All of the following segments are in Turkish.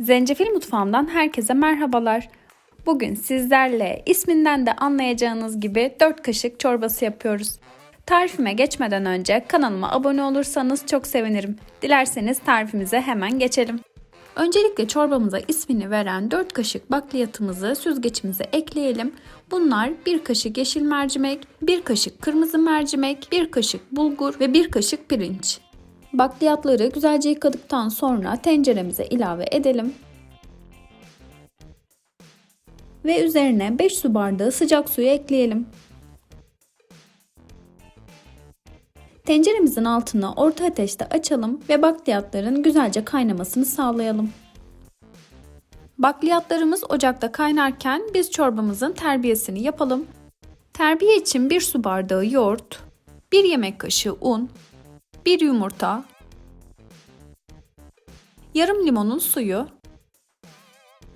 Zencefil mutfağımdan herkese merhabalar. Bugün sizlerle isminden de anlayacağınız gibi 4 kaşık çorbası yapıyoruz. Tarifime geçmeden önce kanalıma abone olursanız çok sevinirim. Dilerseniz tarifimize hemen geçelim. Öncelikle çorbamıza ismini veren 4 kaşık bakliyatımızı süzgeçimize ekleyelim. Bunlar 1 kaşık yeşil mercimek, 1 kaşık kırmızı mercimek, 1 kaşık bulgur ve 1 kaşık pirinç. Bakliyatları güzelce yıkadıktan sonra tenceremize ilave edelim. Ve üzerine 5 su bardağı sıcak suyu ekleyelim. Tenceremizin altını orta ateşte açalım ve bakliyatların güzelce kaynamasını sağlayalım. Bakliyatlarımız ocakta kaynarken biz çorbamızın terbiyesini yapalım. Terbiye için 1 su bardağı yoğurt, 1 yemek kaşığı un, 1 yumurta, yarım limonun suyu,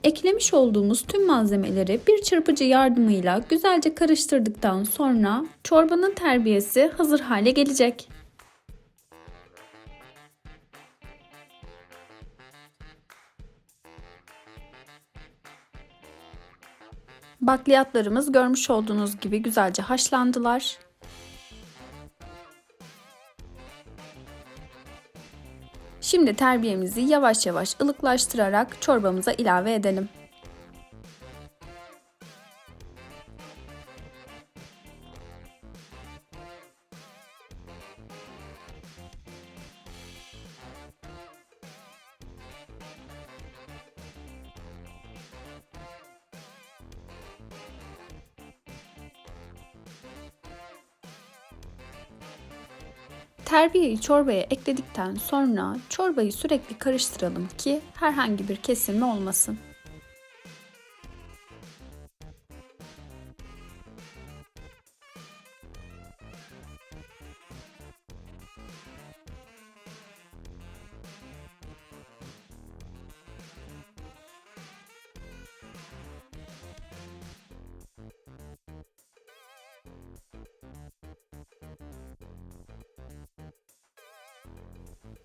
eklemiş olduğumuz tüm malzemeleri bir çırpıcı yardımıyla güzelce karıştırdıktan sonra çorbanın terbiyesi hazır hale gelecek. Bakliyatlarımız görmüş olduğunuz gibi güzelce haşlandılar. Şimdi terbiyemizi yavaş yavaş ılıklaştırarak çorbamıza ilave edelim. Terbiyeyi çorbaya ekledikten sonra çorbayı sürekli karıştıralım ki herhangi bir kesilme olmasın.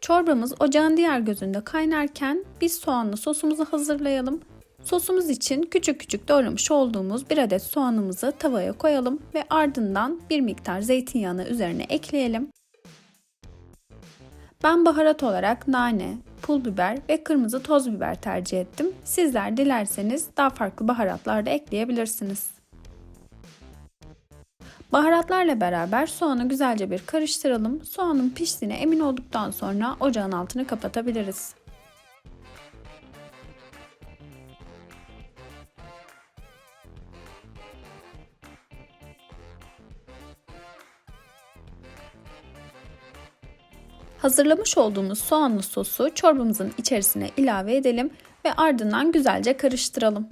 Çorbamız ocağın diğer gözünde kaynarken biz soğanlı sosumuzu hazırlayalım. Sosumuz için küçük küçük doğramış olduğumuz bir adet soğanımızı tavaya koyalım ve ardından bir miktar zeytinyağını üzerine ekleyelim. Ben baharat olarak nane, pul biber ve kırmızı toz biber tercih ettim. Sizler dilerseniz daha farklı baharatlar da ekleyebilirsiniz. Baharatlarla beraber soğanı güzelce bir karıştıralım. Soğanın piştiğine emin olduktan sonra ocağın altını kapatabiliriz. Hazırlamış olduğumuz soğanlı sosu çorbamızın içerisine ilave edelim ve ardından güzelce karıştıralım.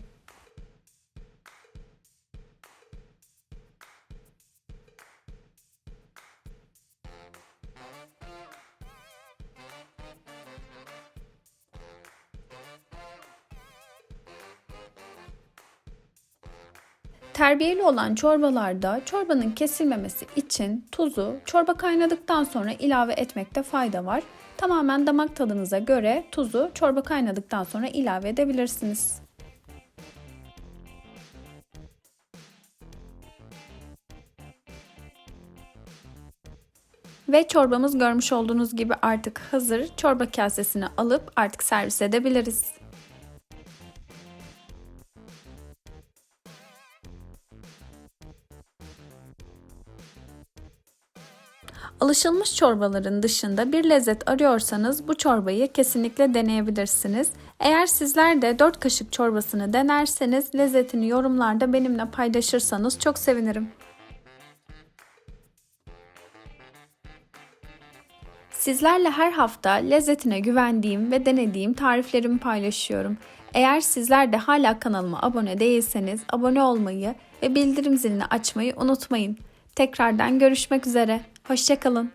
Terbiyeli olan çorbalarda çorbanın kesilmemesi için tuzu çorba kaynadıktan sonra ilave etmekte fayda var. Tamamen damak tadınıza göre tuzu çorba kaynadıktan sonra ilave edebilirsiniz. Ve çorbamız görmüş olduğunuz gibi artık hazır. Çorba kasesine alıp artık servis edebiliriz. Alışılmış çorbaların dışında bir lezzet arıyorsanız bu çorbayı kesinlikle deneyebilirsiniz. Eğer sizler de 4 kaşık çorbasını denerseniz lezzetini yorumlarda benimle paylaşırsanız çok sevinirim. Sizlerle her hafta lezzetine güvendiğim ve denediğim tariflerimi paylaşıyorum. Eğer sizler de hala kanalıma abone değilseniz abone olmayı ve bildirim zilini açmayı unutmayın. Tekrardan görüşmek üzere. Hoşçakalın.